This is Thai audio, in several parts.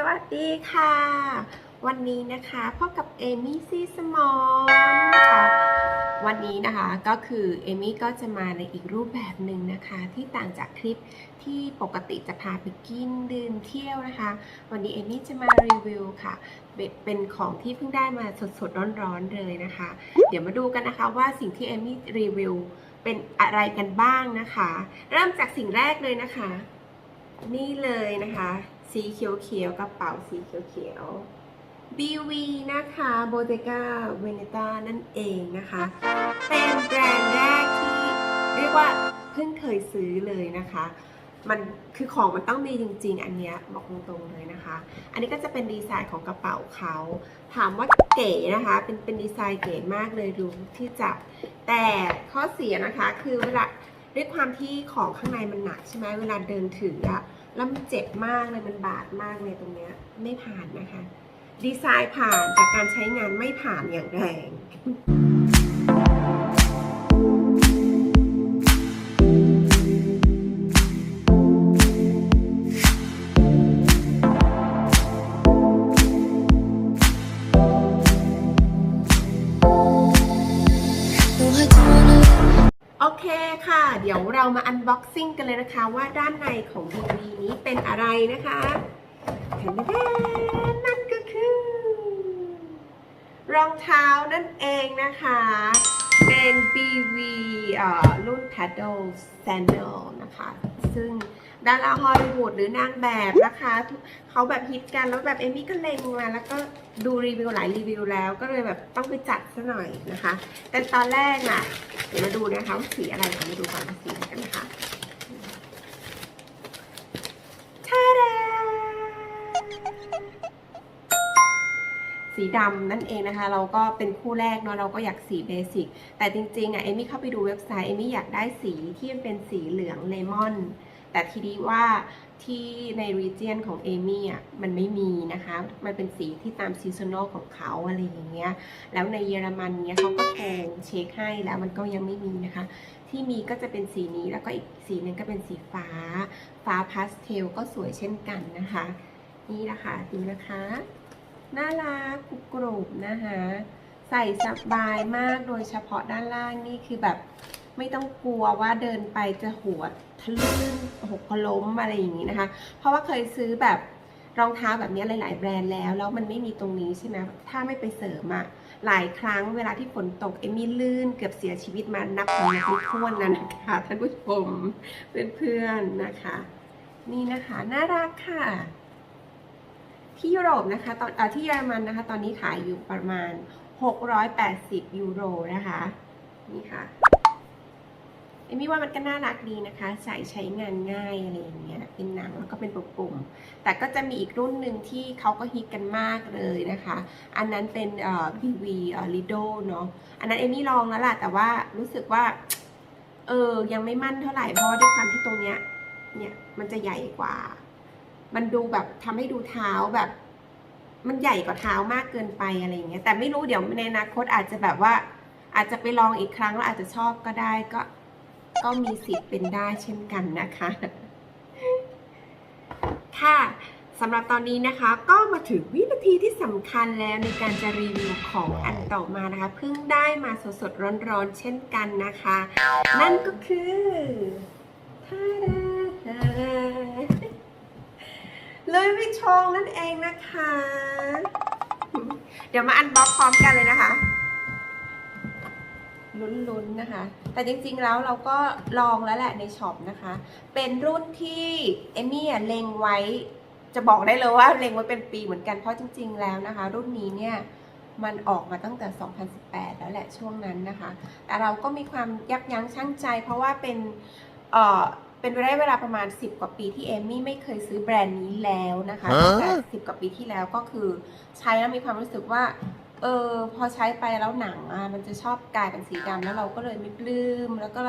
สวัสดีค่ะ วันนี้นะคะพบกับเอมี่ซีสมอนนะคะวันนี้นะคะก็คือเอมี่ก็จะมาในอีกรูปแบบหนึ่งนะคะ ที่ต่างจากคลิปที่ปกติจะพาไปกินดื่มเที่ยวนะคะ วันนี้เอมี่จะมารีวิวค่ะเป็นเป็นของที่เพิ่งได้มาสดๆร้อนๆเลยนะคะ เดี๋ยวมาดูกันนะคะว่าสิ่งที่เอมี่รีวิวเป็นอะไรกันบ้างนะคะ เริ่มจากสิ่งแรกเลยนะคะ นี่เลยนะคะ สีเขียวๆกระเป๋าสีเขียวๆ BV นะคะ Bottega Veneta นั่นเองนะคะ เป็นแบรนด์แรกที่เรียกว่าเพิ่งเคยซื้อเลยนะคะ มันคือของมันต้องมีจริง ๆ อันเนี้ยบอกตรงๆเลยนะคะ อันนี้ก็จะเป็นดีไซน์ของกระเป๋าเขา ถามว่าเก๋นะคะ เป็นเป็นดีไซน์เก๋มากเลยดูที่จับ แต่ข้อเสียนะคะคือเวลาด้วยความที่ของข้างในมันหนักใช่ไหมเวลาเดินถืออะ แล้วมันเจ็บมากเลยมันบาดมากเลยตรงเนี้ยไม่ผ่านนะคะ ดีไซน์ผ่านแต่การใช้งานไม่ผ่านอย่างแรง เคค่ะ เดี๋ยวเรามาอันบ็อกซิ่งกันเลยนะคะ ว่าด้านในของ BV นี้เป็นอะไรนะคะแทนนั่นก็คือ รองเท้านั่นเองนะคะ เป็น BV รุ่น Paddle Sandal นะคะ ซึ่ง ดาราฮอลลีวูดหรือนางแบบนะคะเขาแบบฮิตกันแล้วแบบเอมี่ก็เล็งมาแล้วก็ดูรีวิวหลายรีวิวแล้ว ก็เลยแบบต้องไปจัดซะหน่อยนะคะ แต่ตอนแรกอะเดี๋ยวมาดูนะคะว่าสีอะไรเรามาดูก่อนว่าสีกันนะคะทาดาสีดำนั่นเองนะคะ เราก็เป็นคู่แรกเนาะเราก็อยากสีเบสิกแต่จริงๆอะเอมี่เข้าไปดูเว็บไซต์เอมี่อยากได้สีที่มันเป็นสีเหลืองเลมอน แต่ทีนี้ว่าที่ในรีเจียนของเอมี่อะมันไม่มีนะคะ มันเป็นสีที่ตามซีซันอลของเขาอะไรอย่างเงี้ย แล้วในเยอรมันเนี้ยเขาก็โทรเช็คให้แล้วมันก็ยังไม่มีนะคะ ที่มีก็จะเป็นสีนี้แล้วก็อีกสีหนึ่งก็เป็นสีฟ้า ฟ้าพาสเทลก็สวยเช่นกันนะคะ นี่นะคะดูนะคะ น่ารักกรุบกรุบนะคะ ใส่สบายมากโดยเฉพาะด้านล่างนี่คือแบบ ไม่ต้องกลัวว่าเดินไปจะหัวทะลื่นหกล้มอะไรอย่างนี้นะคะ เพราะว่าเคยซื้อแบบรองเท้าแบบนี้หลาย ๆ แบรนด์แล้ว แล้วมันไม่มีตรงนี้ใช่ไหมถ้าไม่ไปเสริมอะหลายครั้งเวลาที่ฝนตกเอมี่ลื่นเกือบเสียชีวิตมานับนับไม่ถ้วนแล้วนะคะท่านผู้ชมเพื่อนๆนะคะ นี่นะคะน่ารักค่ะ ที่ยุโรปนะคะ ตอนอที่เยอรมันนะคะ ตอนนี้ขายอยู่ประมาณ 680 ยูโรนะคะ นี่ค่ะ เอมี่ว่ามันก็น่ารักดีนะคะ ใส่ใช้งานง่ายอะไรอย่างเงี้ยเป็นหนังแล้วก็เป็นปุ่มๆแต่ก็จะมีอีกรุ่นหนึ่งที่เขาก็ฮิตกันมากเลยนะคะ อันนั้นเป็นเอ่อ BV เอ่อ Lido เนาะอันนั้นเอมี่ลองแล้วล่ะ แต่ว่ารู้สึกว่าเออยังไม่มั่นเท่าไหร่เพราะว่าด้วยความที่ตรงเนี้ยเนี่ยมันจะใหญ่กว่า มันดูแบบทำให้ดูเท้าแบบ มันใหญ่กว่าเท้ามากเกินไปอะไรอย่างเงี้ยแต่ไม่รู้เดี๋ยวในอนาคตอาจจะแบบว่า อาจจะไปลองอีกครั้งแล้วอาจจะชอบก็ได้ก็ ก็มีสิทธิ์เป็นได้เช่นกันนะคะ ค่ะสำหรับตอนนี้นะคะก็มาถึงวินาทีที่สำคัญแล้วในการจะรีวิวของอันต่อมานะคะเพิ่งได้มาสดๆร้อนๆเช่นกันนะคะ นั่นก็คือทาดาทาดาเลยวิชองนั่นเองนะคะ เดี๋ยวมาอันบ็อกพร้อมกันเลยนะคะ ลุ้นๆนะคะ แต่จริงๆแล้วเราก็ลองแล้วแหละในช็อปนะคะ เป็นรุ่นที่เอมี่เล็งไว้ จะบอกได้เลยว่าเล็งไว้เป็นปีเหมือนกัน เพราะจริง ๆ แล้วนะคะ รุ่นนี้เนี่ยมันออกมาตั้งแต่ 2018 แล้วแหละช่วงนั้นนะคะ แต่เราก็มีความยับยั้งชั่งใจ เพราะว่าเป็นเอ่อเป็นระยะเวลาประมาณ 10 กว่าปีที่เอมี่ไม่เคยซื้อแบรนด์นี้แล้วนะคะตั้งแต่10 กว่าปีที่แล้วก็คือใช้แล้วมีความรู้สึกว่า เออพอใช้ไปแล้วหนังอะมันจะชอบกลายเป็นสีดำแล้วเราก็เลยไม่ปลื้มแล้วก็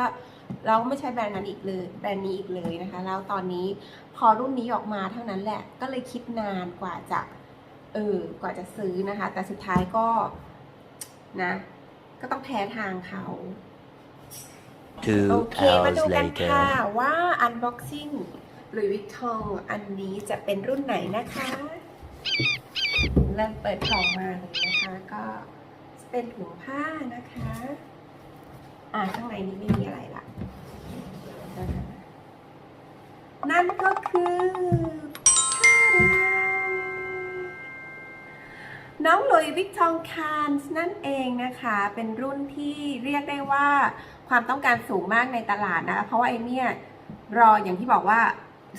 เราไม่ใช้แบรนด์นั้นอีกเลยแบรนด์นี้อีกเลยนะคะ แล้วตอนนี้พอรุ่นนี้ออกมาเท่านั้นแหละก็เลยคิดนานกว่าจะเออกว่าจะซื้อนะคะ แต่สุดท้ายก็นะ ก็ต้องแพ้ทางเขา Two โอเคมาดู hours กันค่ะ later. ว่า unboxing หรือวิ i ตองอันนี้จะเป็นรุ่นไหนนะคะ เริ่มเปิดกล่องมาเลยนะคะก็เป็นถุงผ้านะคะ อ่าข้างในนี้ไม่มีอะไรละนะคะนั่นก็คือน้องหลุยวิกตองคานส์นั่นเองนะคะ เป็นรุ่นที่เรียกได้ว่าความต้องการสูงมากในตลาดนะ เพราะว่าไอเนี่ยรออย่างที่บอกว่า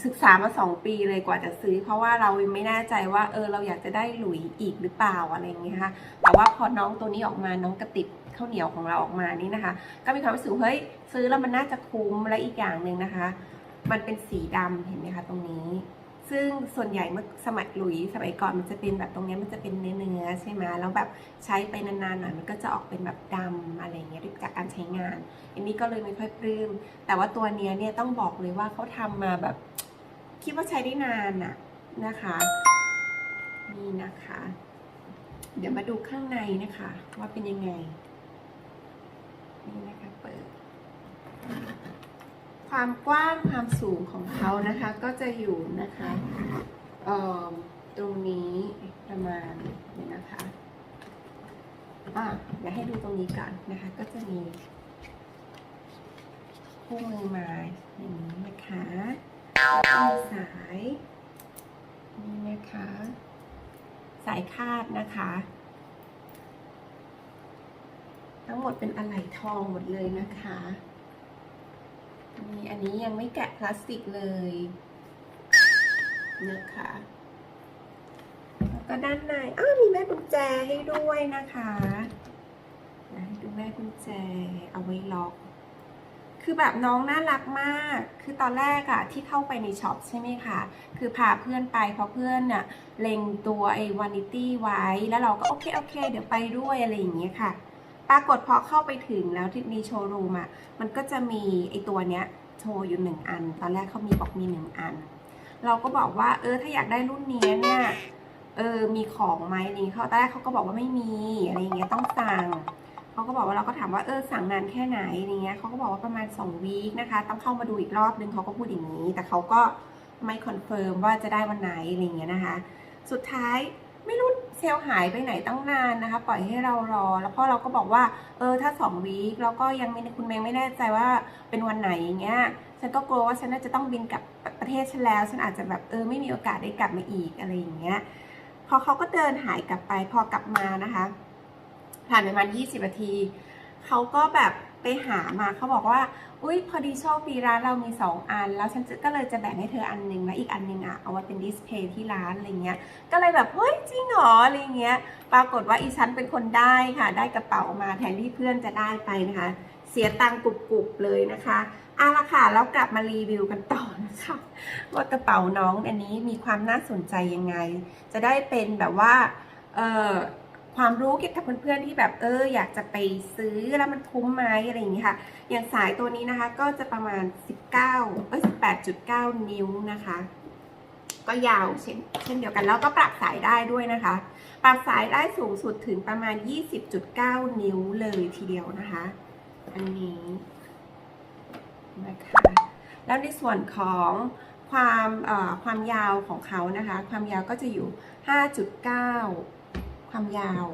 ศึกษามาสองปีเลยกว่าจะซื้อ เพราะว่าเราไม่แน่ใจว่าเออเราอยากจะได้หลุยอีกหรือเปล่าอะไรอย่างเงี้ยค่ะแต่ว่าพอน้องตัวนี้ออกมาน้องกระติบข้าวเหนียวของเราออกมานี่นะคะ ก็มีความรู้สึกเฮ้ยซื้อแล้วมันน่าจะคุ้มและอีกอย่างหนึ่งนะคะ มันเป็นสีดำเห็นไหมคะตรงนี้ ซึ่งส่วนใหญ่เมื่อสมัยหลุยสมัยก่อนมันจะเป็นแบบตรงนี้มันจะเป็นเนื้อเนื้อใช่ไหมแล้วแบบใช้ไปนานๆหน่อยมันก็จะออกเป็นแบบดำอะไรเงี้ยจากการใช้งาน อันนี้ก็เลยไม่ค่อยปลื้มแต่ว่าตัวเนี้ยเนี่ยต้องบอกเลยว่าเขาทำมาแบบ คิดว่าใช้ได้นานอะนะคะนี่นะคะ เดี๋ยวมาดูข้างในนะคะ ว่าเป็นยังไงนี่นะคะเปิด ความกว้างความสูงของเขานะคะก็จะอยู่นะคะตรงนี้ประมาณนี้นะคะอะเดี๋ยวให้ดูตรงนี้ก่อนนะคะ ก็จะมีคู่มือมาอย่างนี้นะคะมีสายนี่นะคะ สายคาดนะคะ ทั้งหมดเป็นอะไหล่ทองหมดเลยนะคะ นี่อันนี้ยังไม่แกะพลาสติกเลยนะคะแล้วก็ด้านในอ้าวมีแม่กุญแจให้ด้วยนะคะเดี๋ยวให้ดูแม่กุญแจเอาไว้ล็อกคือแบบน้องน่ารักมาก คือตอนแรกอะที่เข้าไปในช็อปใช่ไหมคะ คือพาเพื่อนไปเพราะเพื่อนน่ะเล็งตัวไอ้วานิตี้ไว้ แล้วเราก็โอเคโอเค เดี๋ยวไปด้วยอะไรอย่างเงี้ยค่ะ ปรากฏพอเข้าไปถึงแล้วที่มีโชว์รูมอะมันก็จะมีไอตัวเนี้ยโชว์อยู่หนึ่งอัน ตอนแรกเขามีบอกมีหนึ่งอัน เราก็บอกว่า เออ ถ้าอยากได้รุ่นนี้เนี่ย เออ มีของไหมอะไรเงี้ยเขาตอนแรกเขาก็บอกว่าไม่มีอะไรอย่างเงี้ยต้องสั่งเขาก็บอกว่าเราก็ถามว่า เออ สั่งนานแค่ไหนอะไรเงี้ยเขาก็บอกว่าประมาณ2วีคนะคะ ต้องเข้ามาดูอีกรอบนึงเขาก็พูดอย่างนี้ แต่เขาก็ไม่คอนเฟิร์มว่าจะได้วันไหนอะไรเงี้ยนะคะ สุดท้าย ไม่รู้เซลล์หายไปไหนตั้งนานนะคะ ปล่อยให้เรารอ แล้วพ่อเราก็บอกว่า เออถ้าสองวีคแล้วก็ยังไม่คุณเมงไม่แน่ใจว่าเป็นวันไหนอย่างเงี้ยฉันก็กลัวว่าฉันน่าจะต้องบินกลับประเทศฉันแล้ว ฉันอาจจะแบบเออไม่มีโอกาสได้กลับมาอีกอะไรอย่างเงี้ยพอเขาก็เดินหายกลับไปพอกลับมานะคะ ผ่านไปประมาณ20นาทีเขาก็แบบ ไปหามาเขาบอกว่า อุ้ยพอดีโชคดีร้านเรามี 2 อัน แล้วฉันจะก็เลยจะแบ่งให้เธออันหนึงแล้วอีกอันหนึงอะเอาไว้เป็นดิสเพย์ที่ร้านอะไรเงี้ย ก็เลยแบบเฮ้ยจริงเหรออะไรเงี้ย ปรากฏว่าอีฉันเป็นคนได้ค่ะ ได้กระเป๋ามาแทนที่เพื่อนจะได้ไปนะคะ เสียตังค์กรุบๆเลยนะคะเอาละค่ะแล้วกลับมารีวิวกันต่อนะคะว่ากระเป๋าน้องอันนี้มีความน่าสนใจยังไง จะได้เป็นแบบว่าเออ ความรู้เกี่ยวกับเพื่อนๆที่แบบเอออยากจะไปซื้อแล้วมันคุ้มไหมอะไรอย่างนี้ค่ะ อย่างสายตัวนี้นะคะก็จะประมาณ 19เอ้ย18.9 นิ้วนะคะ ก็ยาวเช่นเช่นเดียวกันแล้วก็ปรับสายได้ด้วยนะคะ ปรับสายได้สูงสุดถึงประมาณ 20.9 นิ้วเลยทีเดียวนะคะ อันนี้นะคะแล้วในส่วนของความความยาวของเขานะคะ ความยาวก็จะอยู่ 5.9 ความยาว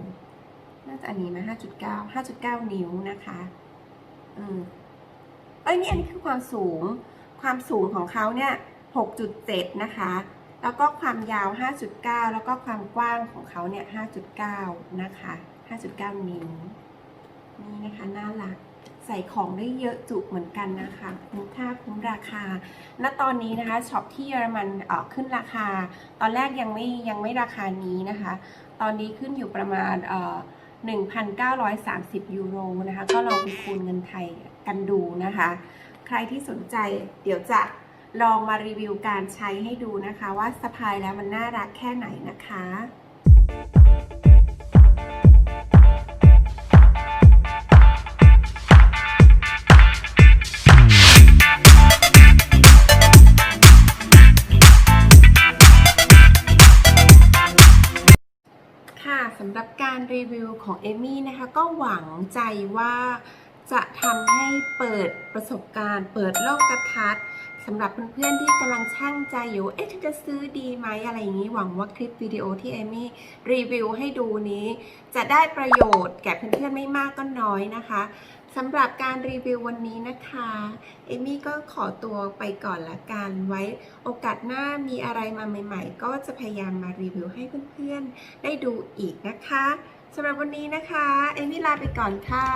น่าจะอันนี้ไหม5.9 5.9 นิ้วนะคะอืมเอ้ยนี่อันนี้คือความสูง ความสูงของเขาเนี่ย 6.7 นะคะ แล้วก็ความยาว 5.9 แล้วก็ความกว้างของเขาเนี่ย 5.9 นะคะ 5.9 นิ้ว นี่นะคะ น่ารักใส่ของได้เยอะจุเหมือนกันนะคะคุ้มค่าคุ้มราคา ณ ตอนนี้นะคะช็อปที่เยอรมันเอ่อขึ้นราคา ตอนแรกยังไม่ยังไม่ราคานี้นะคะ ตอนนี้ขึ้นอยู่ประมาณเอ่อ1,930 ยูโรนะคะ ก็ลองไปคูณเงินไทยกันดูนะคะ ใครที่สนใจเดี๋ยวจะลองมารีวิวการใช้ให้ดูนะคะ ว่าสะพายแล้วมันน่ารักแค่ไหนนะคะำหรับการรีวิวของเอมี่นะคะก็หวังใจว่าจะทำให้เปิดประสบการณ์ เปิดโลกทัศน์สำหรับเพื่อนๆที่กำลังช่างใจอยู่ เอ๊ะฉันจะซื้อดีไหมอะไรอย่างนี้ หวังว่าคลิปวิดีโอที่เอมี่รีวิวให้ดูนี้ จะได้ประโยชน์แก่เพื่อนๆไม่มากก็น้อยนะคะ สำหรับการรีวิววันนี้นะคะ เอมี่ก็ขอตัวไปก่อนละกัน ไว้โอกาสหน้ามีอะไรมาใหม่ ๆ ก็จะพยายามมารีวิวให้เพื่อนๆ ได้ดูอีกนะคะสำหรับวันนี้นะคะ เอมี่ลาไปก่อนค่ะ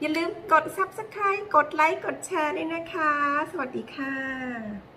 อย่าลืมกด Subscribe กดไลค์ กดแชร์ด้วยนะคะ สวัสดีค่ะ